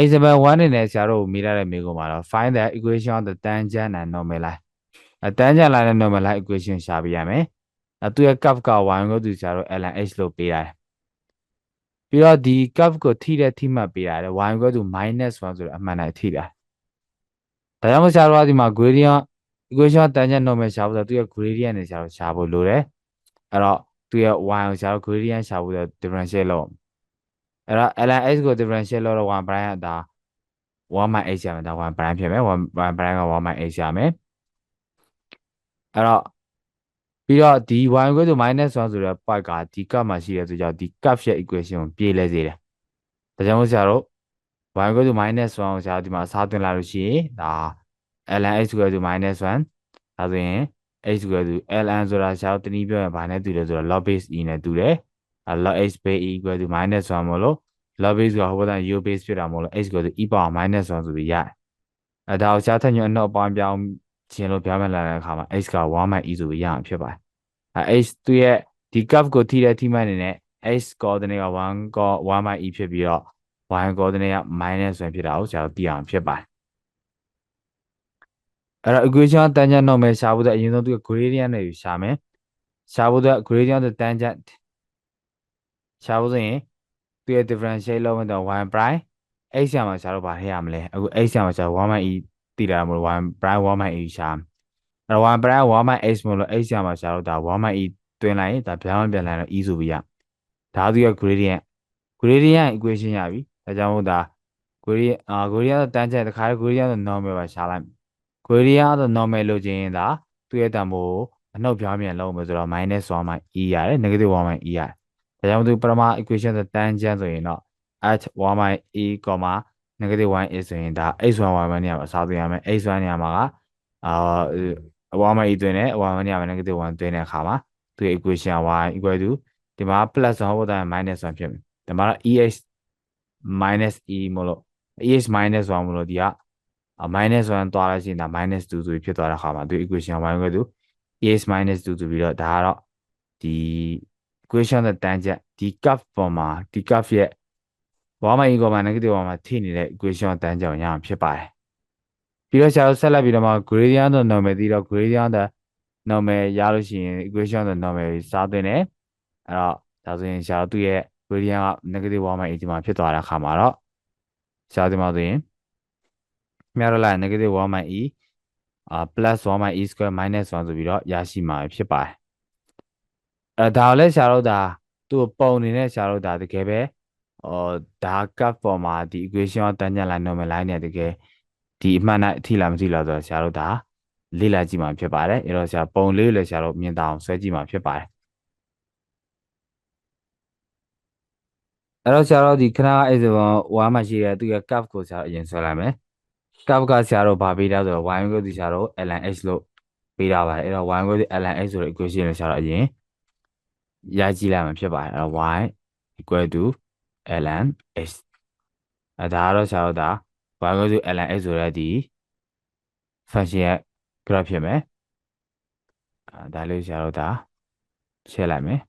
example 1အနေနဲ့ဆရာတို့မိရတဲ့မိကုံမှာတော့ find the equation of the tangent and normal line အ tangent line နဲ့ normal line equation ရှာပြရမယ်အဲသူရဲ့ curve က y ကိုသူဆရာတို့ ln h လို့ပေးရတယ်ပြီးတော့ဒီ curve ကိုထိတဲ့ထိမှတ်ပေးရတယ် y ကိုသူ -1 ဆိုတော့အမှန်တိုင်းထိတာဒါကြောင့်မို့ဆရာတို့ကဒီမှာ gradient equation of tangent normal ရှာဖို့ဆိုတော့သူရဲ့ gradient နဲ့ဆရာတို့ရှာဖို့လိုတယ်အဲ့တော့သူရဲ့ y ကိုဆရာတို့ gradient ရှာဖို့ဆို differentiate လုပ် အဲ့တော့ ln h ကို differentiate လုပ်တော့1 prime ကဒါ1 h ရမယ်ဒါ1 prime ဖြစ်မယ်1 prime က1 h ရမယ်အဲ့တော့ပြီးတော့ဒီ y ကိုဆို -1 ဆိုတဲ့ part ကဒီ curve မှာရှိတဲ့ဆိုကြောင့်ဒီ curve ရဲ့ equation ကိုပြေးလဲစေတယ်ဒါကြောင့်မို့ဆရာတို့ y ကိုဆို -1 ကိုဆရာတို့ဒီမှာအစားသွင်းလိုက်လို့ရှိရင်ဒါ ln h ကိုဆို -1 ဒါဆိုရင် h ကိုဆို ln ဆိုတာဆရာတို့တနည်းပြောရင်ဘာနဲ့တူလဲဆိုတော့ log base e နဲ့တူတယ်အဲ log h base e ကိုဆို -1 မို့လို့ log base ကဟိုဘက် u base ဖြစ်တာမို့လို့ h ကိုဆို e power -1 ဆိုပြီးရတယ်အဲဒါကိုဆရာထက်ညွှန်အနှုတ်ပေါင်းပြောင်းခြင်းလို့ပြောင်းမလာတဲ့အခါမှာ h က1 e ဆိုပြီးရအောင်ဖြစ်ပါတယ်အဲ h သူရဲ့ဒီ curve ကိုထိတဲ့ထိမှန်အနေနဲ့ h coordinate က1 1 e ဖြစ်ပြီးတော့ y coordinate က minus ဆိုဖြစ်တာကိုဆရာတို့သိအောင်ဖြစ်ပါတယ်အဲ့တော့ equation tangent normal ရှာဖို့တဲ့အရင်ဆုံးသူက gradient နဲ့ရှာမယ်ရှာဖို့တဲ့ gradient တဲ့ tangent ရှာဖို့ဆိုရင် သူရဲ့ differentiate လုပ်မယ်တော့ y prime h ရမှာရှာတော့ဗာထည့်ရမလဲအခု h ရမှာရှာ 1 e တည်လာမလို့ y prime 1 e ရှာအဲ့တော့ y prime 1 h မလို့ h ရမှာရှာတော့ဒါ1 e တွင်းလိုက်ရင်ဒါပြောင်းပြန်လာတော့ e ဆိုပြီးရဒါသူရဲ့ gradient gradient equation ရပြီဒါကြောင့်မို့ဒါ gradient အာ gradient တန်းချက်တခါ gradient normal ပါရှာလိုက် gradient တော့ normal လို့ခြင်းဒါသူ့ရဲ့တန်ဖိုးအနှုတ်ပြောင်းပြန်လုပ်မယ်ဆိုတော့ -1 မှ e ရတယ် negative 1မှ e ရတယ် ဒါကြောင့်သူပထမ equation ဆို tangent ဆိုရင်တော့ h 1 e, negative 1 is ဆိုရင်ဒါ x1 y1 နေရာမှာအစားသွင်းရမယ် x1 နေရာမှာကအာ1 e သွင်းတယ်1နေရာမှာ negative 1သွင်းတဲ့အခါမှာသူရဲ့ equation y equal to ဒီမှာ plus 1ဟုတ်တယ် minus 1ဖြစ်မယ်ဒီမှာ ex minus e မလို့ ex minus 1မလို့ဒီက minus 1သွားလိုက်ရင်ဒါ minus 2ဆိုပြီးဖြစ်သွားတဲ့အခါမှာသူ equation y ကသူ ex minus 2ဆိုပြီးတော့ဒါကတော့ဒီ equation နဲ့ tangent ဒီ curve ပေါ်မှာဒီ curve ရဲ့1 minus equal minus negative 1မှာထိနေတဲ့ equation tangent ကိုရအောင်ဖြစ်ပါတယ်ပြီးတော့ဆရာတို့ဆက်လက်ပြီးတော့မှ gradient နဲ့ normal ပြီးတော့ gradient နဲ့ normal ရလို့ရှိရင် equation နဲ့ normal စားသွင်းတယ်အဲ့တော့ဒါဆိုရင်ဆရာတို့သူ့ရဲ့ gradient က negative 1 minus ဒီမှာဖြစ်သွားတဲ့အခါမှာတော့ဆရာဒီမှာဆိုရင်မြရလာ negative 1 minus e အာ plus 1 minus e square minus 1ဆိုပြီးတော့ရရှိမှာဖြစ်ပါတယ် အဲဒါကိုလည်းဆရာတို့ဒါသူ့ပုံနေနဲ့ဆရာတို့ဒါတကယ်ပဲဟောဒါ curve ပေါ်မှာဒီ equation ကတန်းညက် line normal line နဲ့တကယ်ဒီအမှန်နဲ့အထိလားမထိလားဆိုတော့ဆရာတို့ဒါလေ့လာကြည့်မှာဖြစ်ပါတယ်အဲ့တော့ဆရာပုံလေးလည်းဆရာတို့မြင်တာအောင်ဆွဲကြည့်မှာဖြစ်ပါတယ်အဲ့တော့ဆရာတို့ဒီခဏက example 1မှာရှိတဲ့သူရဲ့ curve ကိုဆရာအရင်ဆွဲလိုက်မယ် curve ကဆရာတို့ဗာပေးတာဆိုတော့ y ကိုဒီဆရာတို့ ln h လို့ပေးတာပါတယ်အဲ့တော့ y ကိုဒီ ln h ဆိုတဲ့ equation ကိုဆရာတို့အရင် ရကြည့်လိုက်မှာဖြစ်ပါတယ်အဲ့တော့ y equal to ln h အဲဒါကတော့ဆရာတို့ဒါ y ကိုဒီ ln h ဆိုတဲ့ဒီ function ရဲ့ graph ဖြစ်မယ်အဲဒါလေးဆရာတို့ဒါရှင်းလိုက်မယ်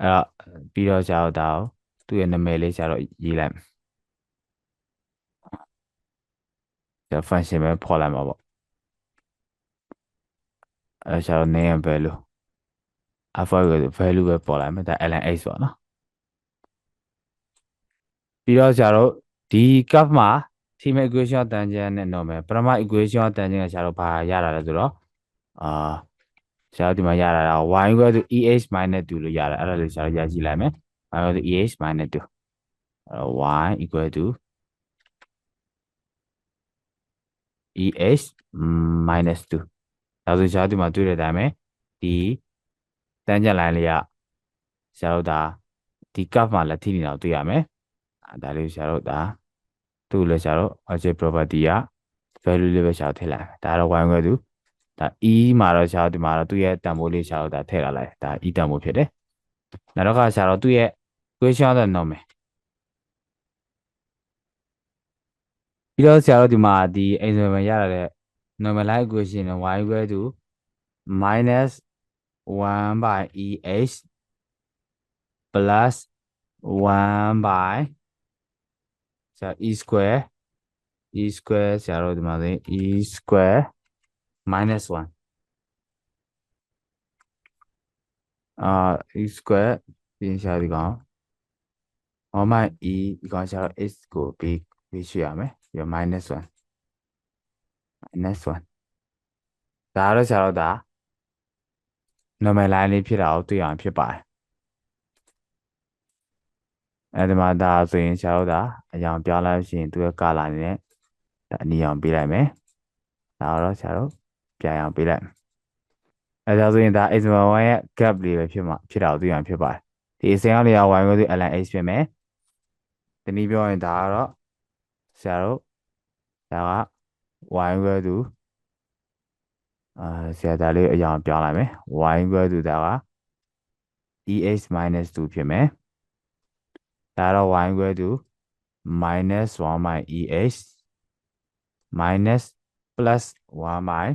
အဲ့တော့ပြီးတော့ဆရာတို့ဒါကိုသူ့ရဲ့နာမည်လေးဆရာတို့ရေးလိုက်မယ်ဆရာ function ပဲဖော်လိုက်မှာပေါ့အဲဆရာတို့ name value alpha ကို value ပဲပေါ်လိုက်မယ်ဒါ ln x ပေါ့နော်ပြီးတော့ဆရာတို့ဒီ curve မှာ team equation tangent နဲ့ normal ပထမ equation tangent ကဆရာတို့ဘာရတာလဲဆိုတော့အာဆရာတို့ဒီမှာရတာက y equal to eh minus 2လို့ရတယ်အဲ့ဒါလေးဆရာတို့ရကြည့်လိုက်မယ် y equal to eh minus 2အဲ့တော့ y equal to eh minus 2ဒါဆိုဆရာတို့ဒီမှာတွေ့တဲ့အတိုင်းပဲဒီ တန်းကြက် line လေးကဆရာတို့ဒါဒီ curve မှာလက်ထိနေတာကိုတွေ့ရမယ်ဒါလေးဆရာတို့ဒါသူ့လည်းဆရာတို့ object property က value လေးပဲဆရာတို့ထည့်လိုက်ဒါတော့ y equal to ဒါ e မှာတော့ဆရာတို့ဒီမှာတော့သူ့ရဲ့တန်ဖိုးလေးဆရာတို့ဒါထည့်လာလိုက်ဒါ e တန်ဖိုးဖြစ်တယ်နောက်တော့ကဆရာတို့သူ့ရဲ့ equation တဲ့ normal ပြီးတော့ဆရာတို့ဒီမှာဒီ example ရတဲ့ normalize equation နဲ့ y equal to minus 1 by eh plus 1 by ဆရာ e square e square ဆရာတို့ဒီမှာသိ e square minus 1အာ e square ပြင်ရှာဒီကောင်1 minus e ဒီကောင်ရှာတော့ x ကို b b ရွှေ့ရမယ်ပြီးတော့ minus 1 minus 1ဒါတော့ဆရာတို့ဒါ normal line လေးဖြစ်တာကိုတွေ့အောင်ဖြစ်ပါတယ်အဲဒီမှာဒါဆိုရင်ဆရာတို့ဒါအကြောင်းပြောင်းလိုက်ရှင်သူရဲ့ color အနေနဲ့ဒါအနီအောင်ပေးလိုက်မယ်ဒါတော့ဆရာတို့ပြအောင်ပေးလိုက်အဲဒါဆိုရင်ဒါ x1 ရဲ့ gap လေးပဲဖြစ်မှာဖြစ်တာကိုတွေ့အောင်ဖြစ်ပါတယ်ဒီအစင်းအောင်လေးက y ကိုသူ ln h ဖြစ်မယ်တနည်းပြောရင်ဒါကတော့ဆရာတို့ဒါက y ကိုသူ အာဆရာဒါလေးအကြောင်းပြောင်းလိုက်မယ် y ကိုသူဒါက eh 2ဖြစ်မယ်ဒါတော့ y equal to minus 1 by eh minus plus 1 by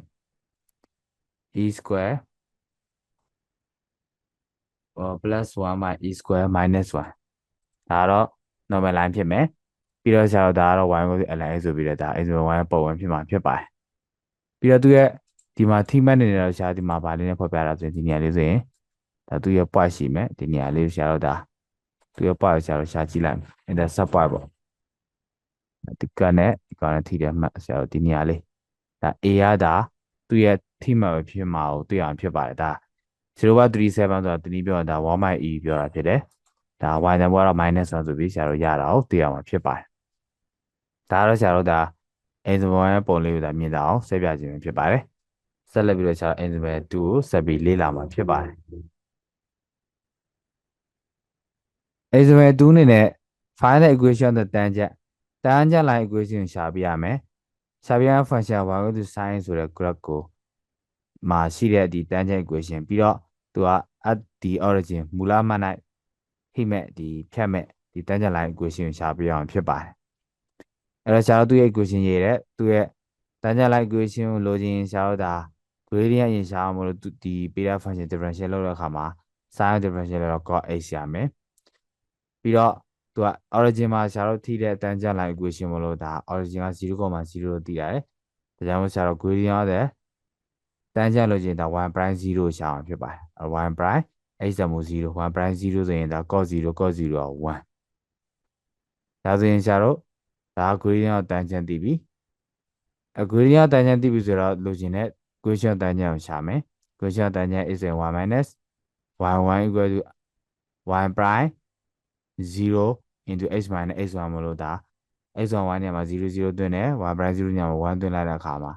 e square or plus 1 by e square minus 1ဒါတော့ normal line ဖြစ်မယ်ပြီးတော့ဆရာတို့ဒါကတော့ y equal to ln a ဆိုပြီးတော့ဒါ a ဆို y ပုံဝင်ဖြစ်မှာဖြစ်ပါတယ်ပြီးတော့သူရဲ့ ဒီမှာ t မှတ်နေတယ်ဆရာဒီမှာဗာလေးနဲ့ဖော်ပြတာဆိုရင်ဒီနေရာလေးဆိုရင်ဒါသူရဲ့ point ရှိမယ်ဒီနေရာလေးဆရာတို့ဒါသူရဲ့ point ဆရာတို့ရှာကြည့်လိုက်မယ်အဲ့ဒါ sub point ပေါ့ဒီကနဲ့ဒီကနဲ့ထိတယ်မှတ်ဆရာတို့ဒီနေရာလေးဒါ a ရတာသူ့ရဲ့ထိမှတ်ပဲဖြစ်မှာကိုတွေ့အောင်ဖြစ်ပါတယ်ဒါ0.37ဆိုတာတနည်းပြောတာ1 by e ပြောတာဖြစ်တယ်ဒါ y တန်ဘောကတော့ minus 1ဆိုပြီးဆရာတို့ရတာကိုတွေ့အောင်မှာဖြစ်ပါတယ်ဒါတော့ဆရာတို့ဒါ enzyme ရဲ့ပုံလေးကိုဒါမြင်တာအောင်ဆက်ပြခြင်းဖြစ်ပါတယ် ဆက်လက်ပြီးတော့ဆရာ enzyme 2ကိုဆက်ပြီးလေ့လာမှာဖြစ်ပါတယ် enzyme 2အနေနဲ့ final equation တဲ့တန်းချက်တန်းချက် line equation ရှာပြရမယ်ရှာပြရ function y ကိုသူ sin ဆိုတဲ့ graph ကိုမှာရှိတဲ့ဒီတန်းချက် equation ပြီးတော့သူက at the origin မူလမှတ်၌ဖိမဲ့ဒီဖြတ်မဲ့ဒီတန်းချက် line equation ကိုရှာပြရအောင်ဖြစ်ပါတယ်အဲ့တော့ရှာတော့သူ့ရဲ့ equation ရေးတဲ့သူ့ရဲ့တန်းချက် line equation ကိုလိုချင်ရှာတော့ဒါ gradient ရင်ရှာအောင်မလို့ဒီ beta function differential လုပ်တဲ့အခါမှာ sin differential လောက်တော့ cos x ရမယ်ပြီးတော့သူက origin မှာရှာတော့ထိတဲ့အတန်းချက် line equation မလို့ဒါ origin က0.0လို့သိရတယ်ဒါကြောင့်မို့ရှာတော့ gradient ရတဲ့တန်းချက်လို့ချင်းဒါ1 prime 0ရှာအောင်ဖြစ်ပါတယ်1 prime x 0 0 1 prime 0ဆိုရင်ဒါ cos 0 cos 0က1ဒါဆိုရင်ရှာတော့ဒါ gradient တန်းချက်သိပြီအ gradient တန်းချက်သိပြီဆိုတော့လိုချင်တဲ့ equation တန်းချက်ကိုရှာမယ် equation တန်းချက် is 1 minus y1 equal to y prime 0 into x minus x1 မလို့ဒါ x1 1ညမှာ0 0သွင်းတယ် y prime 0ညမှာ1သွင်းလိုက်တဲ့အခါမှာ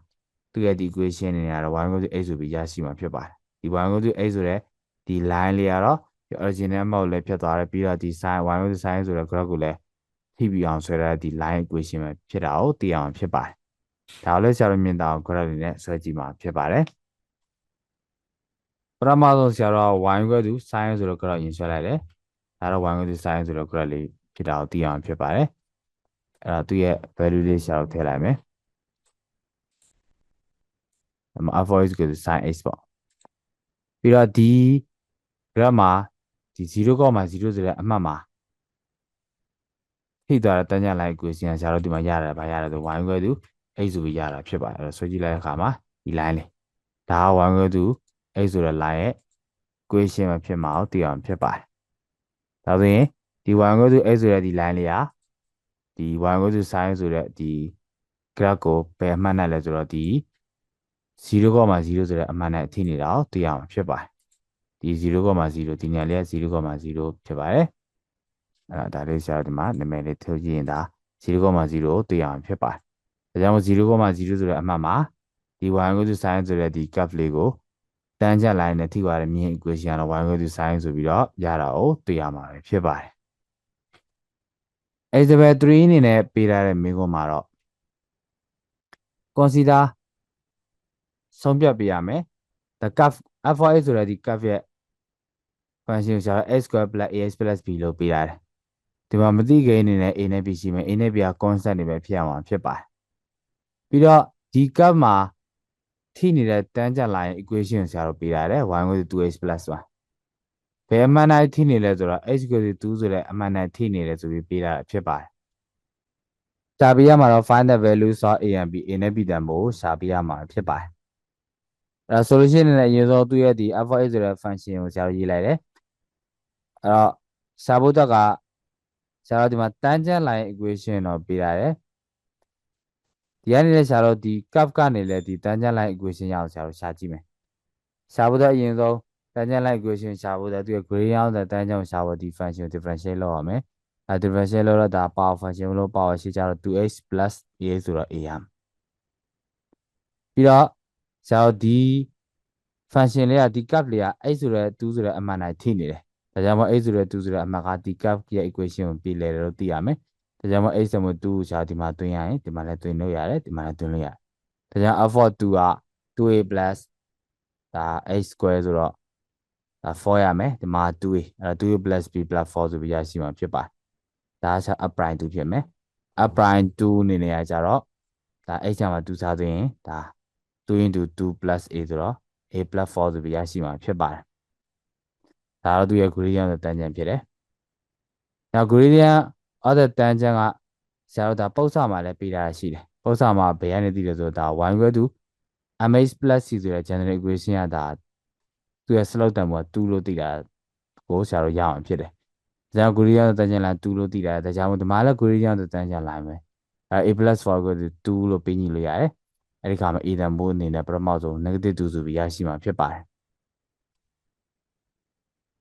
သူ့ရဲ့ဒီ equation နေရတော့ y equal to x ဆိုပြီးရရှိမှာဖြစ်ပါတယ်ဒီ y equal to x ဆိုတဲ့ဒီ line လေးကတော့ဒီ original amount လည်းဖြတ်သွားတယ်ပြီးတော့ဒီ sin y equal to sin ဆိုတဲ့ graph ကိုလည်းထိပြီးအောင်ဆွဲရတဲ့ဒီ line equation ပဲဖြစ်တာကိုသိအောင်ဖြစ်ပါတယ် ဒါလည်းဆရာတော်မြင်တာကို graph နဲ့ဆွဲကြည့်မှာဖြစ်ပါတယ်ပထမဆုံးဆရာတော် y ကွဲသူ sin ဆိုတော့ graph ရင်ဆွဲလိုက်တယ်ဒါတော့ y ကွဲသူ sin ဆိုတော့ graph လေးဖြစ်တာကိုသိအောင်ဖြစ်ပါတယ်အဲ့ဒါသူ့ရဲ့ value လေးဆရာတော်ထည့်လိုက်မယ်အမ alpha is equal to sin x ပေါ့ပြီးတော့ဒီ graph မှာဒီ0.0ဆိုတဲ့အမှတ်မှာထိသွားတဲ့တန်းကြလိုက် equation ဆရာတို့ဒီမှာရတယ်ဗာရတယ်ဆို y ကွဲသူ 8ဆိုပြီးရတာဖြစ်ပါတယ်အဲ့တော့ဆွဲကြည့်လိုက်တဲ့အခါမှာဒီ line လေးဒါက one equal to 8ဆိုတဲ့ line ရဲ့ equation မဖြစ်မအောင်သိအောင်ဖြစ်ပါတယ်ဒါဆိုရင်ဒီ one equal to 8ဆိုတဲ့ဒီ line လေးကဒီ one equal to sin ဆိုတဲ့ဒီ graph ကိုဘယ်အမှတ်နဲ့လဲဆိုတော့ဒီ0.0ဆိုတဲ့အမှန်နဲ့အထိနေတာကိုသိရမှာဖြစ်ပါတယ်ဒီ0.0ဒီညာလေးက0.0ဖြစ်ပါတယ်အဲ့ဒါဒါလေးဆရာဒီမှာနာမည်လေးထည့်ကြည့်ရင်ဒါ0.0ကိုသိရမှာဖြစ်ပါတယ် ဒါကြောင့်0.0ဆိုတဲ့အမှတ်မှာဒီ y equal to sin ဆိုတဲ့ဒီ graph လေးကိုတန်းချက် line နဲ့ထိသွားတဲ့မြင် equation ကတော့ y equal to sin ဆိုပြီးတော့ရတာကိုသိရမှာပဲဖြစ်ပါတယ် example 3အနေနဲ့ပေးထားတဲ့မိကုံးမှာတော့ consider ဆုံးဖြတ်ပေးရမယ် the curve f of x ဆိုတဲ့ဒီ curve ရဲ့ function ကိုရှာတော့ x square plus ax plus b လို့ပေးရတယ်ဒီမှာမသိကိန်းအနေနဲ့ a နဲ့ b ရှိမယ် a နဲ့ b က constant တွေပဲဖြစ်အောင်ဖြစ်ပါတယ် ပြီးတော့ဒီ curve မှာထိနေတဲ့တန်းကြလာရင် equation ကိုဆရာတို့ပေးရတယ် y equal to 2x 1ဘယ်အမှန်တိုင်းထိနေလဲဆိုတော့ x equal to 2ဆိုတဲ့အမှန်တိုင်းထိနေတယ်ဆိုပြီးပေးတာဖြစ်ပါတယ်ရှာပေးရမှာတော့ find the values of a and b a နဲ့ b တန်ဖို့ရှာပေးရမှာဖြစ်ပါတယ်အဲ့တော့ solution နဲ့အရင်ဆုံးသူ့ရဲ့ဒီ f of a ဆိုတဲ့ function ကိုဆရာတို့ရေးလိုက်တယ်အဲ့တော့ရှာဖို့တော့ကဆရာတို့ဒီမှာ tangent line equation တော့ပေးရတယ် ဒီကနေလည်းဆရာတို့ဒီ curve ကနေလည်းဒီ tangent line equation ရအောင်ဆရာတို့ရှာကြည့်မယ်ရှာဖို့တော့အရင်ဆုံး tangent line equation ရှာဖို့တော့သူရဲ့ gradient of the tangent ကိုရှာဖို့ဒီ function ကို differentiate လုပ်ရမယ်အဲ differentiate လုပ်တော့ဒါ power function လို့ power ရှိကြတော့ 2h plus a ဆိုတော့ a ရမယ်ပြီးတော့ဆရာတို့ဒီ function လေးကဒီ curve လေးက h ဆိုတဲ့2ဆိုတဲ့အမှန်တိုင်းထိနေတယ်ဒါကြောင့်မို့ h ဆိုတဲ့2ဆိုတဲ့အမှန်ကဒီ curve ရဲ့ equation ကိုပြည်လဲတယ်လို့သိရမယ် ဒါကြောင့်မို့ h ဆိုမို့2ကိုရှာဒီမှာတွင်းရရင်ဒီမှာလည်းတွင်းလို့ရတယ်ဒီမှာလည်းတွင်းလို့ရတယ်ဒါကြောင့် f of 2က 2a plus ဒါ h square ဆိုတော့ဒါ4ရမယ်ဒီမှာ 2a အဲ့တော့ 2a plus b plus 4ဆိုပြီးရရှိမှာဖြစ်ပါတယ်ဒါဆို up prime 2ဖြစ်မယ် up prime 2အနေနဲ့ကကြတော့ဒါ h ကမှာ2စားသွင်းရင်ဒါ2 into 2 plus a ဆိုတော့ a plus 4ဆိုပြီးရရှိမှာဖြစ်ပါတယ်ဒါတော့သူရဲ့ gradient ဆိုတန်ကြံဖြစ်တယ်နောက် gradient of the tangent ကဆရာတို့ဒါပု္ပ္ပစာမှာလည်းပေးထားရှိတယ်ပု္ပ္ပစာမှာဘယ်ကနေသိလဲဆိုတော့ဒါ y equal to mh plus c ဆိုတဲ့ general equation ကဒါသူရဲ့ slope တန်ဖိုးက2လို့သိတာကိုဆရာတို့ရအောင်ဖြစ်တယ်။ဒါကြောင့် gradient တန်ကြန်လိုင်း2လို့သိတာဒါကြောင့်ဒီမှာလည်း gradient တန်ကြန်လိုင်းပဲ။အဲ a plus 4ကို2လို့ပေးညှိလို့ရတယ်။အဲဒီခါမှာ a တန်ဖိုးအနေနဲ့ပထမဆုံး negative 2ဆိုပြီးရရှိမှာဖြစ်ပါတယ်။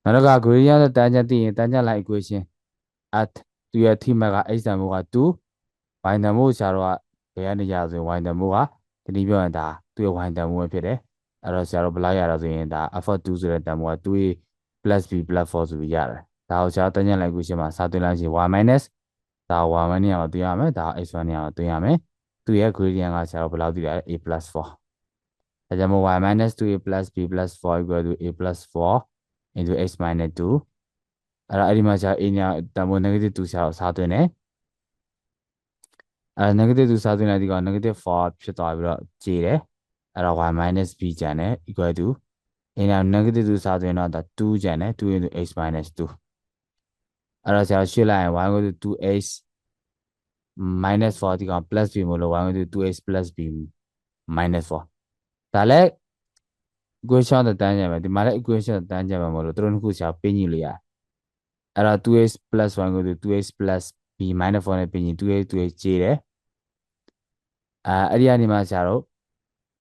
နောက်တစ်ခါ gradient တန်ကြန်သိရင်တန်ကြန်လိုင်း equation at သူရဲ့ t max က h တန်ဖိုးက2 y တန်ဖိုးဆရာတို့ကဘယ်ကနေရဆိုရင် y တန်ဖိုးကဒီနည်းပြောရင်ဒါသူ့ရဲ့ y တန်ဖိုးပဲဖြစ်တယ်။အဲ့တော့ဆရာတို့ဘယ်လောက်ရတာဆိုရင်ဒါ f2 ဆိုတဲ့တန်ဖိုးက 2a plus b plus 4ဆိုပြီးရတယ်ဒါကိုဆရာတန်းညက်လိုက်ခုရှင်းမှာစာသွင်းလိုက်ရှင် y minus ဒါ y minus နေရာမှာသွင်းရမယ်ဒါ x1 နေရာမှာသွင်းရမယ်သူရဲ့ gradient ကဆရာတို့ဘယ်လောက်သိလဲ a plus 4ဒါကြောင့်မို့ y minus 2a plus b plus 4 equal to a plus 4 into x minus 2 အဲ့ဒါအဲ့ဒီမှာဆရာ a ညာတန်ဖိုး negative 2ဆရာတို့စာသွင်းတယ်အဲ negative 2စာသွင်းလိုက်ဒီက negative 4ဖြစ်သွားပြီးတော့ကျေတယ်အဲ့တော့ y minus b ကျန်တယ် equal to အင်း negative 2စာသွင်းတော့ဒါ2ကျန်တယ်2 into x minus 2အဲ့တော့ဆရာရှင်းလိုက်ရင် y equal to 2x minus 4ဒီကောင် plus b မလို့ y equal to 2x plus b minus 4ဒါလည်း equation တန်းကြမယ်ဒီမှာလည်း equation တန်းကြမယ်မလို့တို့နှစ်ခုဆရာပြင်ညိလို့ရတယ် အဲ့တော့ 2x plus 1 equal to 2x plus b minus 4နဲ့ပြင်ညိ 2x 2x ကျေးတယ်အာအဲ့ဒီကနေမှဆရာတို့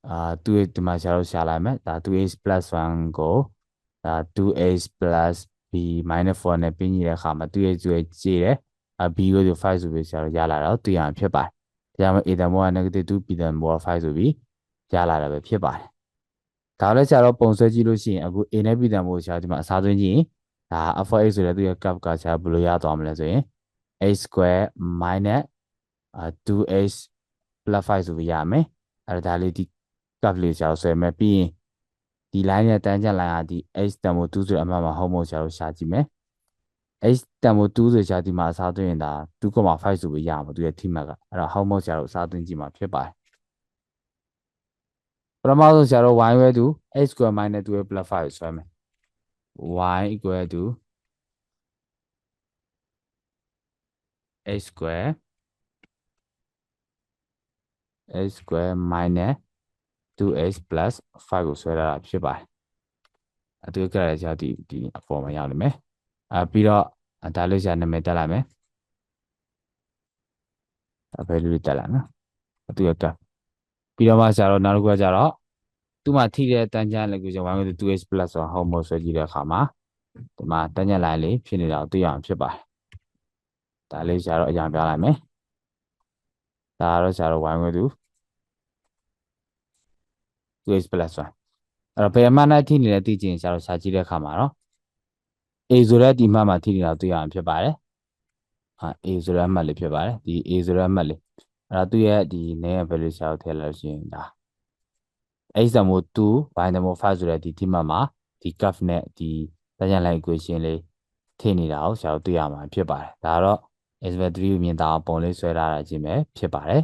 အာ2ဒီမှာဆရာတို့ရှာလိုက်မယ်ဒါ 2h 1ကိုဒါ 2h b 4နဲ့ပြင်ညီတဲ့အခါမှာ 2h 2h ကြည့်တယ်အ b ကို5ဆိုပြီးဆရာတို့ရလာတော့တွေ့ရမှာဖြစ်ပါတယ်ဒါကြောင့် a တန်ဘောက negative 2 b တန်ဘောက5ဆိုပြီးရလာတာပဲဖြစ်ပါတယ်ဒါလည်းဆရာတို့ပုံဆွဲကြည့်လို့ရှိရင်အခု a နဲ့ b တန်ဘောကိုဆရာဒီမှာအစားသွင်းကြည့်ရင် ဒါ alpha x ဆိုတဲ့သူရဲ့ curve ကဆရာဘယ်လိုရသွားမလဲဆိုရင် h square minus 2h plus 5ဆိုပြီးရမယ်အဲ့ဒါလေးဒီ curve လေးဆရာတို့ဆွဲမယ်ပြီးရင်ဒီ line နဲ့တန်းချက် line ကဒီ h တန်ဖိုး2ဆိုတဲ့အမှတ်မှာဟုတ်မဟုတ်ဆရာတို့ရှာကြည့်မယ် h တန်ဖိုး2ဆိုရှာဒီမှာအစားသွင်းရင်ဒါ2.5ဆိုပြီးရမှာသူရဲ့ t max ကအဲ့တော့ဟုတ်မဟုတ်ဆရာတို့အစားသွင်းကြည့်မှာဖြစ်ပါတယ်ပထမဆုံးဆရာတို့ y ဝဲတူ h square minus 2 plus 5ဆွဲမယ် y equal to h square h square minus 2h plus 5ကိုဆွဲထားတာဖြစ်ပါတယ်အတူကြရတဲ့ကြောင့်ဒီဒီအပေါ်မှာရောက်နေမယ်အဲပြီးတော့ဒါလို့ရှာနာမည်တက်လိုက်မယ်အဖေလေးတက်လာနော်အတူရကပြီးတော့မှဆရာတော့နောက်တစ်ခုကကြတော့ သူ့မှာထိတဲ့တန်းချမ်းလည်းကိုကျွန်တော်က 2h plus ဆိုဟောမောဆွဲကြည့်တဲ့အခါမှာဒီမှာတန်းချမ်းလိုင်းလေးဖြစ်နေတာကိုသိရအောင်ဖြစ်ပါတယ်ဒါလေးဆရာတော့အရင်ပြလိုက်မယ်ဒါကတော့ဆရာတော့ဝိုင်းဝဲသူ 2x plus 1အဲ့တော့ဘယ်အမှန်နဲ့ထိနေလဲသိချင်ဆရာတို့ရှာကြည့်တဲ့အခါမှာတော့ a ဆိုတဲ့ဒီမှတ်မှာထိနေတာတွေ့ရအောင်ဖြစ်ပါတယ်ဟာ a ဆိုတဲ့အမှတ်လေးဖြစ်ပါတယ်ဒီ a ဆိုတဲ့အမှတ်လေးအဲ့တော့သူ့ရဲ့ဒီနည်း value ဆရာတို့ထည့်လိုက်လို့ရှိရင်ဒါ x တမို့2 y တမို့5ဆိုတဲ့ဒီဒီမှတ်မှာဒီ curve နဲ့ဒီတန်းရန်လိုက် equation လေးထည့်နေတာကိုဆရာတို့တွေ့ရမှာဖြစ်ပါတယ်ဒါကတော့ S3 ကိုမြင်တာပုံလေးဆွဲထားတာချင်းပဲဖြစ်ပါတယ်